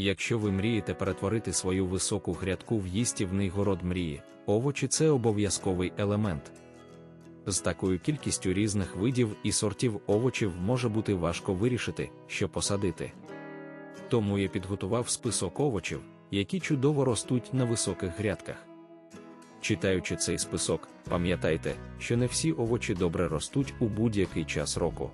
Якщо ви мрієте перетворити свою високу грядку в їстівний город мрії, овочі це обов'язковий елемент. З такою кількістю різних видів і сортів овочів може бути важко вирішити, що посадити. Тому я підготував список овочів, які чудово ростуть на високих грядках. Читаючи цей список, пам'ятайте, що не всі овочі добре ростуть у будь-який час року.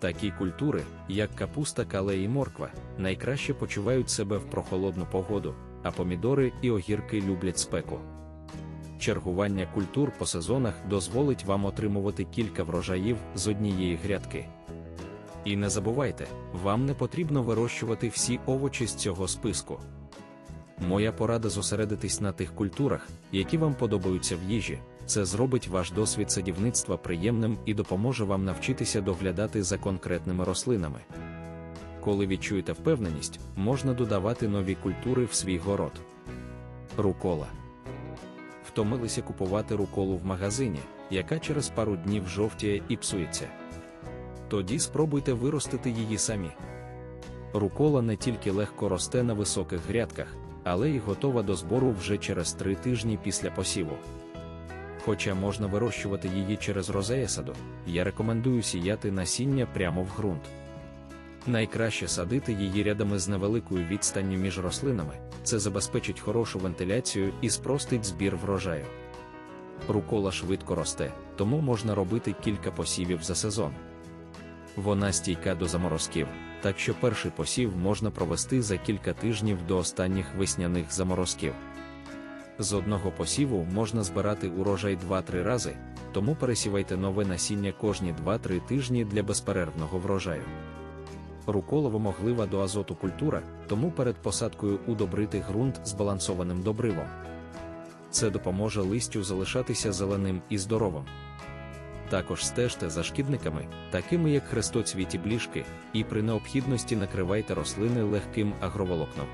Такі культури, як капуста, кале і морква, найкраще почувають себе в прохолодну погоду, а помідори і огірки люблять спеку. Чергування культур по сезонах дозволить вам отримувати кілька врожаїв з однієї грядки. І не забувайте, вам не потрібно вирощувати всі овочі з цього списку. Моя порада зосередитись на тих культурах, які вам подобаються в їжі. Це зробить ваш досвід садівництва приємним і допоможе вам навчитися доглядати за конкретними рослинами. Коли відчуєте впевненість, можна додавати нові культури в свій город. Рукола. Втомилися купувати руколу в магазині, яка через пару днів жовтіє і псується. Тоді спробуйте виростити її самі. Рукола не тільки легко росте на високих грядках, але й готова до збору вже через три тижні після посіву. Хоча можна вирощувати її через розеясаду, я рекомендую сіяти насіння прямо в ґрунт. Найкраще садити її рядами з невеликою відстанню між рослинами, це забезпечить хорошу вентиляцію і спростить збір врожаю. Рукола швидко росте, тому можна робити кілька посівів за сезон. Вона стійка до заморозків, так що перший посів можна провести за кілька тижнів до останніх весняних заморозків. З одного посіву можна збирати урожай 2-3 рази, тому пересівайте нове насіння кожні 2-3 тижні для безперервного врожаю. Руколово моглива до азоту культура, тому перед посадкою удобрити ґрунт збалансованим добривом. Це допоможе листю залишатися зеленим і здоровим. Також стежте за шкідниками, такими як хрестоцвіті бліжки, і при необхідності накривайте рослини легким агроволокном.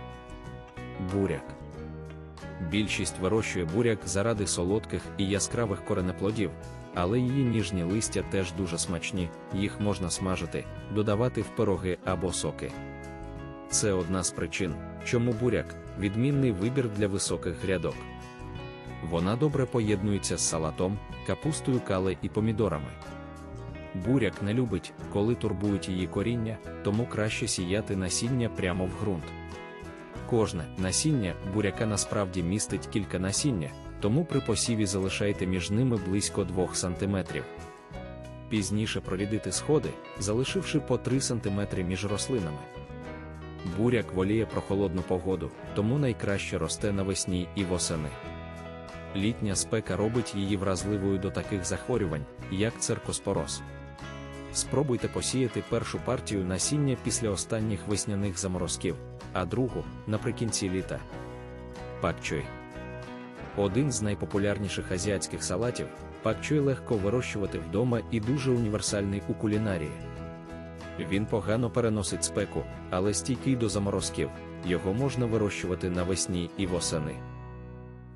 Буряк. Більшість вирощує буряк заради солодких і яскравих коренеплодів, але її ніжні листя теж дуже смачні, їх можна смажити, додавати в пироги або соки. Це одна з причин, чому буряк відмінний вибір для високих грядок. Вона добре поєднується з салатом, капустою кале і помідорами. Буряк не любить, коли турбують її коріння, тому краще сіяти насіння прямо в ґрунт. Кожне насіння буряка насправді містить кілька насіння, тому при посіві залишайте між ними близько 2 см. Пізніше прорідити сходи, залишивши по 3 см між рослинами. Буряк воліє прохолодну погоду, тому найкраще росте навесні і восени. Літня спека робить її вразливою до таких захворювань, як циркоспороз. Спробуйте посіяти першу партію насіння після останніх весняних заморозків, а другу наприкінці літа. Пакчой. Один з найпопулярніших азіатських салатів, пакчой легко вирощувати вдома і дуже універсальний у кулінарії. Він погано переносить спеку, але стійкий до заморозків, його можна вирощувати навесні і восени.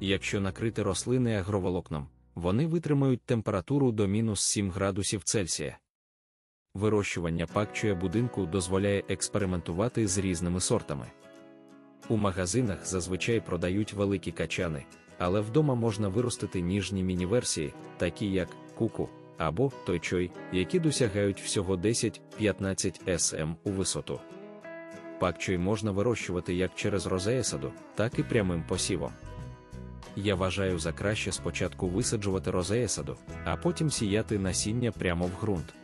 Якщо накрити рослини агроволокном, вони витримають температуру до мінус 7 градусів Цельсія. Вирощування пакчуя будинку дозволяє експериментувати з різними сортами. У магазинах зазвичай продають великі качани, але вдома можна виростити ніжні міні-версії, такі як куку або тойчой, які досягають всього 10-15 см у висоту. Пакчой можна вирощувати як через розеясаду, так і прямим посівом. Я вважаю за краще спочатку висаджувати розеясаду, а потім сіяти насіння прямо в ґрунт.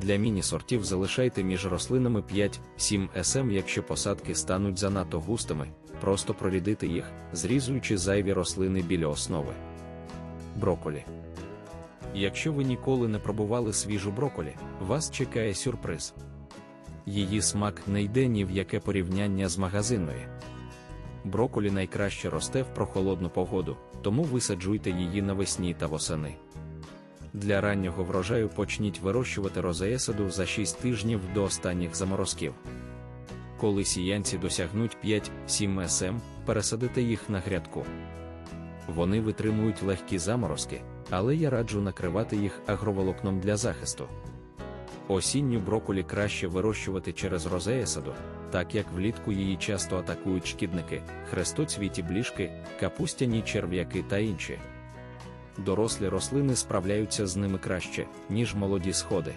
Для міні-сортів залишайте між рослинами 5-7 см, якщо посадки стануть занадто густими, просто прорідити їх, зрізуючи зайві рослини біля основи. Броколі. Якщо ви ніколи не пробували свіжу броколі, вас чекає сюрприз. Її смак не йде ні в яке порівняння з магазинною. Броколі найкраще росте в прохолодну погоду, тому висаджуйте її навесні та восени. Для раннього врожаю почніть вирощувати розеясаду за 6 тижнів до останніх заморозків. Коли сіянці досягнуть 5-7 см, пересадите їх на грядку. Вони витримують легкі заморозки, але я раджу накривати їх агроволокном для захисту. Осінню броколі краще вирощувати через розея саду, так як влітку її часто атакують шкідники, хрестоцвіті бліжки, капустяні черв'яки та інші. Дорослі рослини справляються з ними краще, ніж молоді сходи.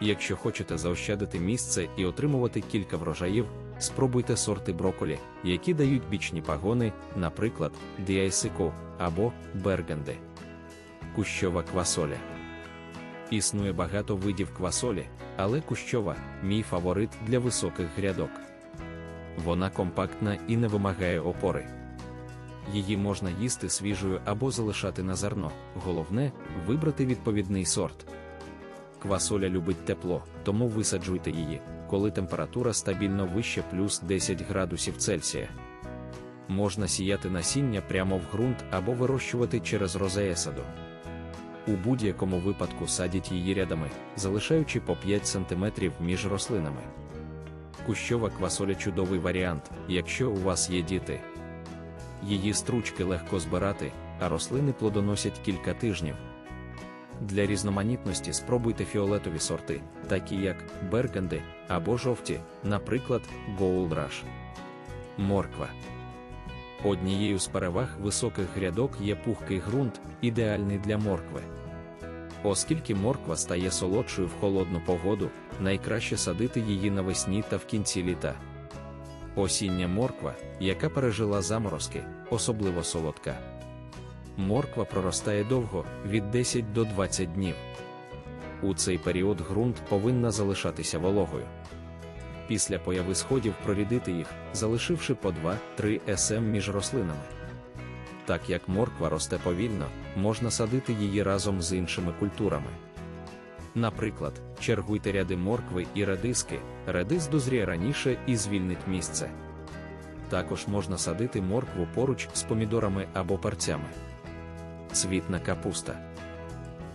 Якщо хочете заощадити місце і отримувати кілька врожаїв, спробуйте сорти броколі, які дають бічні пагони, наприклад, діайсико або бергенди. Кущова квасоля. Існує багато видів квасолі, але кущова мій фаворит для високих грядок. Вона компактна і не вимагає опори. Її можна їсти свіжою або залишати на зерно. Головне вибрати відповідний сорт. Квасоля любить тепло, тому висаджуйте її, коли температура стабільно вище плюс 10 градусів Цельсія. Можна сіяти насіння прямо в ґрунт або вирощувати через розея саду. У будь-якому випадку садять її рядами, залишаючи по 5 см між рослинами. Кущова квасоля чудовий варіант, якщо у вас є діти. Її стручки легко збирати, а рослини плодоносять кілька тижнів. Для різноманітності спробуйте фіолетові сорти, такі як бергенди або жовті, наприклад, Gold Rush. Морква. Однією з переваг високих грядок є пухкий ґрунт, ідеальний для моркви. Оскільки морква стає солодшою в холодну погоду, найкраще садити її навесні та в кінці літа. Осіння морква, яка пережила заморозки, особливо солодка. Морква проростає довго від 10 до 20 днів. У цей період ґрунт повинна залишатися вологою. Після появи сходів прорідити їх, залишивши по 2-3 см між рослинами. Так як морква росте повільно, можна садити її разом з іншими культурами. Наприклад, чергуйте ряди моркви і редиски, редис дозріє раніше і звільнить місце. Також можна садити моркву поруч з помідорами або перцями. Цвітна капуста.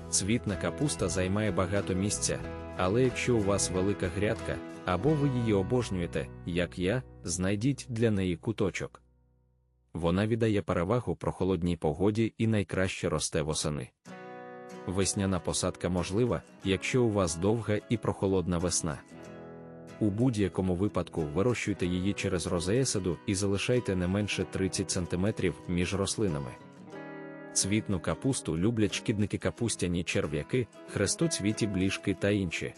Цвітна капуста займає багато місця, але якщо у вас велика грядка, або ви її обожнюєте, як я, знайдіть для неї куточок. Вона віддає перевагу прохолодній погоді і найкраще росте восени. Весняна посадка можлива, якщо у вас довга і прохолодна весна. У будь-якому випадку вирощуйте її через розеясаду і залишайте не менше 30 см між рослинами. Цвітну капусту люблять шкідники капустяні черв'яки, хрестоцвіті бліжки та інші.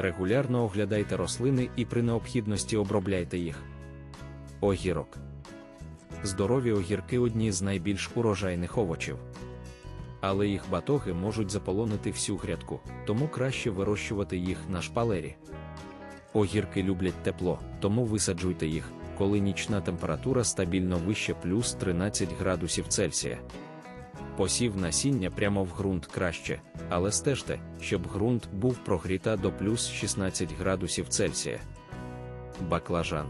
Регулярно оглядайте рослини і при необхідності обробляйте їх. Огірок. Здорові огірки одні з найбільш урожайних овочів. Але їх батоги можуть заполонити всю грядку, тому краще вирощувати їх на шпалері. Огірки люблять тепло, тому висаджуйте їх, коли нічна температура стабільно вище плюс 13 градусів Цельсія. Посів насіння прямо в ґрунт краще, але стежте, щоб ґрунт був прогріта до плюс 16 градусів Цельсія. Баклажан.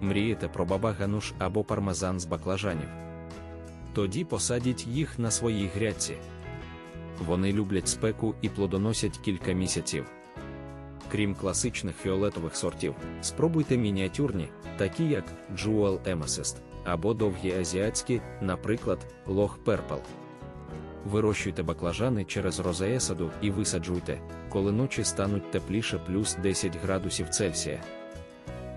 Мрієте про бабагануш або пармезан з баклажанів. Тоді посадіть їх на своїй грядці. Вони люблять спеку і плодоносять кілька місяців. Крім класичних фіолетових сортів, спробуйте мініатюрні, такі як Jewel Amethyst, або довгі азіатські, наприклад, Лох Purple. Вирощуйте баклажани через розеесаду і висаджуйте, коли ночі стануть тепліше плюс 10 градусів Цельсія.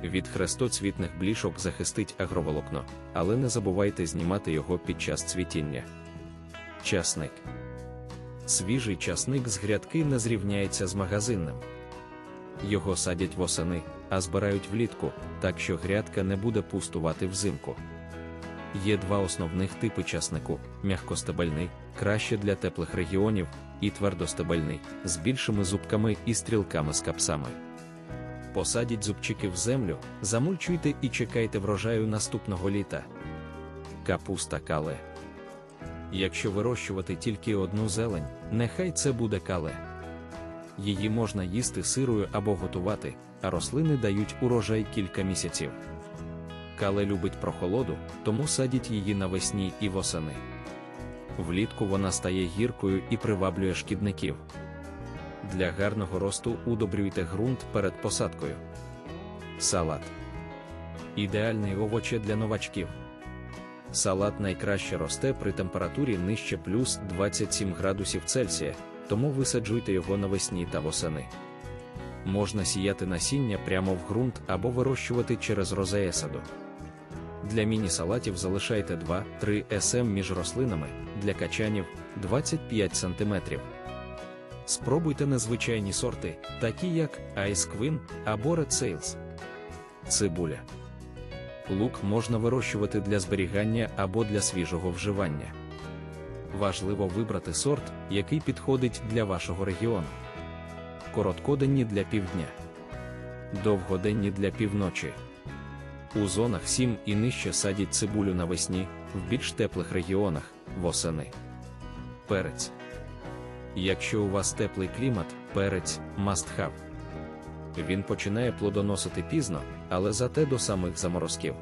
Від хрестоцвітних блішок захистить агроволокно, але не забувайте знімати його під час цвітіння. Часник. Свіжий часник з грядки не зрівняється з магазинним. Його садять восени, а збирають влітку, так що грядка не буде пустувати взимку. Є два основних типи часнику: м'якостебельний, краще для теплих регіонів, і твердостебельний, з більшими зубками і стрілками з капсами. Посадіть зубчики в землю, замульчуйте і чекайте врожаю наступного літа. Капуста кале. Якщо вирощувати тільки одну зелень, нехай це буде кале. Її можна їсти сирою або готувати, а рослини дають урожай кілька місяців. Кале любить прохолоду, тому садіть її навесні і восени. Влітку вона стає гіркою і приваблює шкідників. Для гарного росту удобрюйте ґрунт перед посадкою. Салат. Ідеальний овоче для новачків. Салат найкраще росте при температурі нижче плюс 27 градусів Цельсія, тому висаджуйте його навесні та восени. Можна сіяти насіння прямо в ґрунт або вирощувати через розеесаду. Для міні-салатів залишайте 2-3 см між рослинами, для качанів 25 см. Спробуйте незвичайні сорти, такі як Ice Queen або Red Sails. Цибуля. Лук можна вирощувати для зберігання або для свіжого вживання. Важливо вибрати сорт, який підходить для вашого регіону. Короткоденні для півдня, довгоденні для півночі. У зонах 7 і нижче садять цибулю навесні, в більш теплих регіонах восени. Перець. Якщо у вас теплий клімат, перець must have. Він починає плодоносити пізно, але зате до самих заморозків.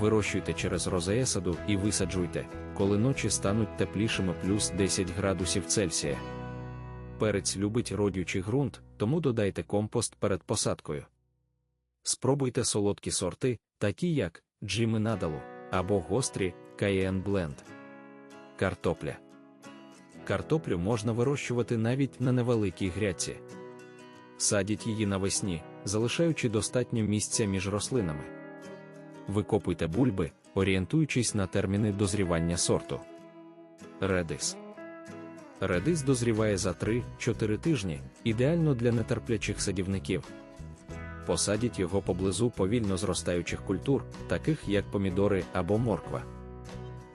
Вирощуйте через розеесаду і висаджуйте, коли ночі стануть теплішими плюс 10 градусів Цельсія. Перець любить родючий ґрунт, тому додайте компост перед посадкою. Спробуйте солодкі сорти, такі як Джими Надалу або гострі Cayenne Blend. Картопля. Картоплю можна вирощувати навіть на невеликій грядці. Садіть її навесні, залишаючи достатньо місця між рослинами. Викопуйте бульби, орієнтуючись на терміни дозрівання сорту. Редис. Редис дозріває за 3-4 тижні, ідеально для нетерплячих садівників. Посадіть його поблизу повільно зростаючих культур, таких як помідори або морква.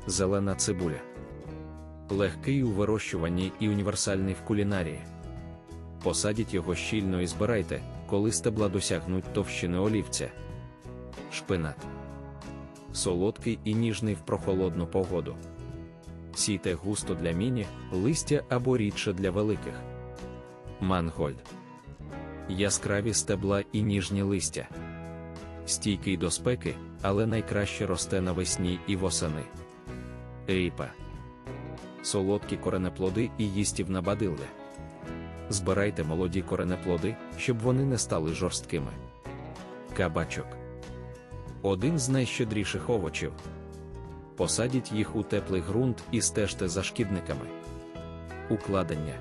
Зелена цибуля. Легкий у вирощуванні і універсальний в кулінарії. Посадіть його щільно і збирайте, коли стебла досягнуть товщини олівця. Шпинат. Солодкий і ніжний в прохолодну погоду. Сійте густо для міні, листя або рідше для великих. Мангольд. Яскраві стебла і ніжні листя. Стійкий до спеки, але найкраще росте навесні і восени. Ріпа. Солодкі коренеплоди і їстівна бадилля. Збирайте молоді коренеплоди, щоб вони не стали жорсткими. Кабачок. Один з найщедріших овочів. Посадіть їх у теплий ґрунт і стежте за шкідниками. Укладення.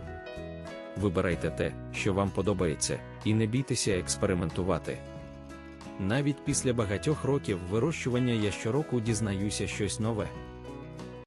Вибирайте те, що вам подобається, і не бійтеся експериментувати. Навіть після багатьох років вирощування я щороку дізнаюся щось нове.